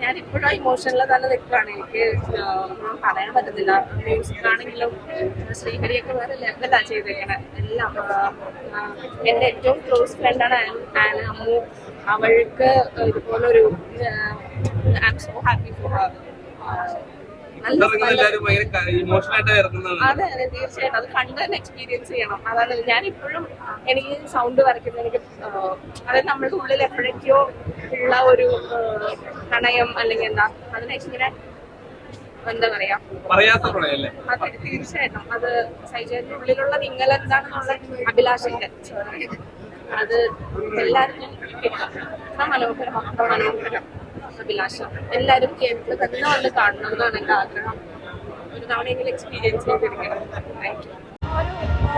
ഞാൻ ഇപ്പോഴും ഇമോഷനിൽ തന്നെ നിൽക്കുകയാണ് എനിക്ക് പറയാൻ പറ്റുന്നില്ല മ്യൂസിക് ആണെങ്കിലും ശ്രീഹരിയൊക്കെ വേറെ ലെവലാ ചെയ്തേക്കണേ. എല്ലാം എന്റെ ഏറ്റവും ക്ലോസ് ഫ്രണ്ടാണ് ആന അമ്മു. അവൾക്ക് ഇതുപോലൊരു I'm so happy for her എല്ലാവരും അതെ അതെ തീർച്ചയായിട്ടും. അത് കണ്ട് തന്നെ എക്സ്പീരിയൻസ് ചെയ്യണം. അതാണ് ഞാൻ ഇപ്പോഴും എനിക്ക് സൗണ്ട് വരയ്ക്കുന്നത്. എനിക്ക് അതായത് നമ്മുടെ ഉള്ളിൽ എപ്പോഴൊക്കെയോ ഉള്ള ഒരു പ്രണയം അല്ലെങ്കിൽ എന്താ അതിനെ ഇങ്ങനെ എന്താ പറയാ? പറയാത്ത പ്രണയല്ലേ? അത് തീർച്ചയായിട്ടും. അത് സൈജന്റെ ഉള്ളിലുള്ള നിങ്ങൾ എന്താണെന്നുള്ള അഭിലാഷന്റെ അത് എല്ലാവർക്കും മനോഹരം. മനോഹരം. അഭിലാഷം. എല്ലാവരും കേരളത്തിൽ തന്നെ വന്ന് കാണണം എന്നാണ് എന്റെ ആഗ്രഹം. ഒരു തവണയെങ്കിലും എക്സ്പീരിയൻസ് ചെയ്തിരിക്കണം താങ്ക് യു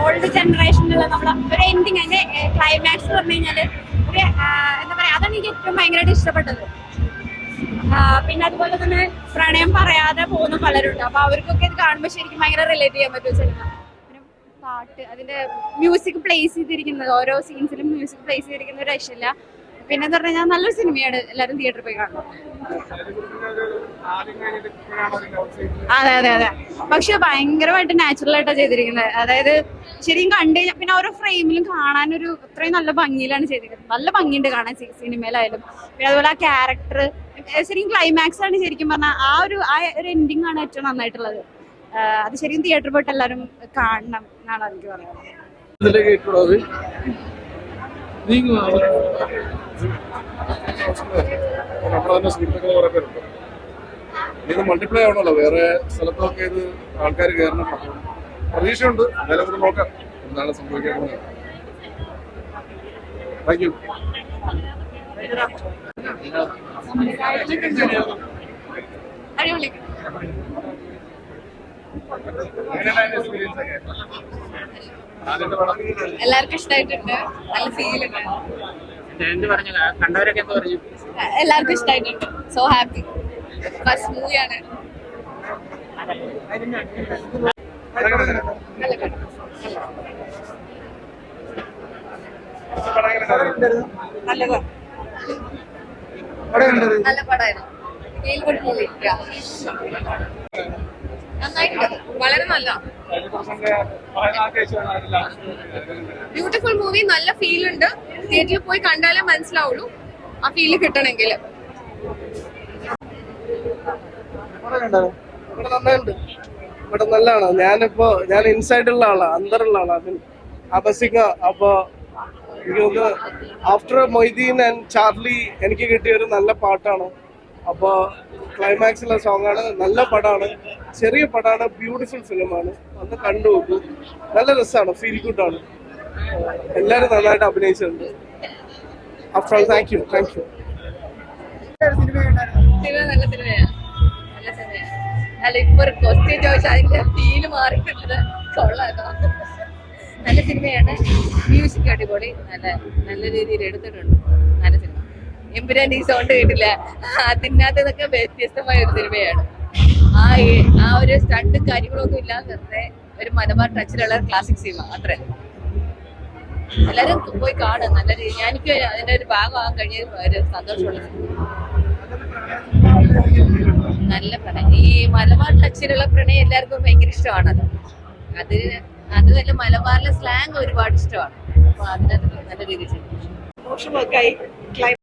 ഓൾഡ് ജനറേഷനിലുള്ള നമ്മളെ ഒരു എൻഡിങ് അതിന്റെ ക്ലൈമാക്സ് എന്ന് പറഞ്ഞു കഴിഞ്ഞാൽ ഒരു എന്താ പറയാ അതാണ് എനിക്ക് ഏറ്റവും ഭയങ്കരമായിട്ട് ഇഷ്ടപ്പെട്ടത്. പിന്നെ അതുപോലെ തന്നെ പ്രണയം പറയാതെ പോകുന്ന പലരുണ്ട്. അപ്പൊ അവർക്കൊക്കെ ഇത് കാണുമ്പോൾ ശരിക്കും ഭയങ്കര റിലേറ്റ് ചെയ്യാൻ പറ്റും സിനിമ പാട്ട് അതിന്റെ മ്യൂസിക് പ്ലേസ് ചെയ്തിരിക്കുന്നത് ഓരോ സീൻസിലും മ്യൂസിക് പ്ലേസ് ചെയ്തിരിക്കുന്ന ഒരു രക്ഷയില്ല. പിന്നെ എന്ന് പറഞ്ഞു കഴിഞ്ഞാൽ നല്ലൊരു സിനിമയാണ് എല്ലാരും തിയേറ്ററിൽ പോയി കാണണം അതെ അതെ അതെ. പക്ഷെ ഭയങ്കരമായിട്ട് നാച്ചുറൽ ആയിട്ടാണ് ചെയ്തിരിക്കുന്നത് അതായത് ശരിക്കും കണ്ടു പിന്നെ ഓരോ ഫ്രെയിമിലും കാണാനൊരു അത്രയും നല്ല ഭംഗിയിലാണ് ചെയ്തിരിക്കുന്നത് നല്ല ഭംഗിയുണ്ട് കാണാൻ സിനിമയിലായാലും. പിന്നെ അതുപോലെ ആ ക്യാരക്ടർ ശരിക്കും ക്ലൈമാക്സ് ആണ് ശരിക്കും പറഞ്ഞാൽ ആ ഒരു ആ ഒരു എൻഡിങ് ആണ് ഏറ്റവും നന്നായിട്ടുള്ളത്. അത് ശരിക്കും തിയേറ്ററിൽ പോയിട്ട് എല്ലാവരും കാണണം എന്നാണ് എനിക്ക് പറയാനുള്ളത്. കേട്ടോ നമ്മുടെ തന്നെ സുഹൃത്തുക്കൾ കുറെ പേരുണ്ട്. ഇത് മൾട്ടിപ്ലൈ ആവണല്ലോ വേറെ സ്ഥലത്തൊക്കെ ഇത് ആൾക്കാർ കയറണം. പ്രതീക്ഷയുണ്ട്. എന്തായാലും നമുക്ക് നോക്കാം. എന്താണ് സംഭവിക്കുന്നത് താങ്ക് യു അടിപൊളി. എല്ലാവർക്കും ഇഷ്ടമായിട്ടുണ്ട് നല്ല ഫീൽ കണ്ടവരൊക്കെ എന്താ പറഞ്ഞു? എല്ലാവർക്കും ഇഷ്ടമായിട്ടുണ്ട് സോ ഹാപ്പി ഫസ്റ്റ് മൂവിയാണ് നല്ല പടമായിരുന്നു. ഫീൽ ഗുഡ് മൂവി നന്നായിട്ടുണ്ട്. വളരെ നല്ല. ബ്യൂട്ടിഫുൾ മൂവി നല്ല ഫീൽ ഉണ്ട്. തിയേറ്ററിൽ പോയി കണ്ടാലേ മനസ്സിലാവുള്ളൂ. ആ ഫീൽ കിട്ടണമെങ്കിൽ. ഇവിടെ നന്നായിട്ടുണ്ട് ഇവിടെ നല്ലതാണ്. ഞാനിപ്പോ ഞാൻ ഇൻസൈഡ് ഉള്ള ആളാ അന്തറുള്ള ആളാ. അപസിംഗ അപ്പൊ എനിക്ക് തോന്നുന്നു ആഫ്റ്റർ മൊയ്തീൻ ആൻഡ് ചാർലി എനിക്ക് കിട്ടിയ ഒരു നല്ല പാട്ടാണ്. അപ്പൊ ക്ലൈമാക്സുള്ള സോങ് ആണ്. നല്ല പടമാണ് ചെറിയ പടമാണ് ബ്യൂട്ടിഫുൾ ഫിലിമാണ് അന്ന് കണ്ടു നോക്കൂ. നല്ല രസമാണ് ഫീൽ ഗുഡ് ആണ്. എല്ലാവരും നന്നായിട്ട് അഭിനയിച്ചിട്ടുണ്ട്. After all thank you thank you നല്ല സിനിമയാണ് നല്ല സിനിമയാണ് അല്ല ഇപ്പൊ ഒരു ക്വസ്റ്റ്യൻ ചോദിച്ചാൽ അതിന്റെ ഫീൽ മാറിയിട്ടുള്ളത് കൊള്ളാട്ടോ നല്ല സിനിമയാണ്. മ്യൂസിക് അടിപൊളി. നല്ല നല്ല രീതിയിൽ എടുത്തിട്ടുണ്ട്. എമ്പുരാൻ ഈ സൗണ്ട് കേട്ടില്ല. അതിനകത്ത് ഇതൊക്കെ വ്യത്യസ്തമായ ഒരു സിനിമയാണ്. ആ ആ ഒരു സ്റ്റണ്ട് കാര്യങ്ങളൊന്നും ഇല്ലാതെ വെറുതെ ഒരു മലബാർ ടച്ചിലുള്ള ക്ലാസിക് സിനിമ അത്ര. എല്ലാരും പോയി കാണും. നല്ല രീതി എനിക്ക് അതിന്റെ ഒരു ഭാഗമാകാൻ കഴിഞ്ഞ ഒരു സന്തോഷമുള്ള നല്ല പ്രണയം. ഈ മലബാർ ടച്ചിലുള്ള പ്രണയം എല്ലാവർക്കും ഭയങ്കര ഇഷ്ടമാണ് അത് അതുമല്ല മലബാറിലെ സ്ലാങ് ഒരുപാട് ഇഷ്ടമാണ്. അപ്പൊ അതിനകത്ത് നല്ല രീതിയിൽ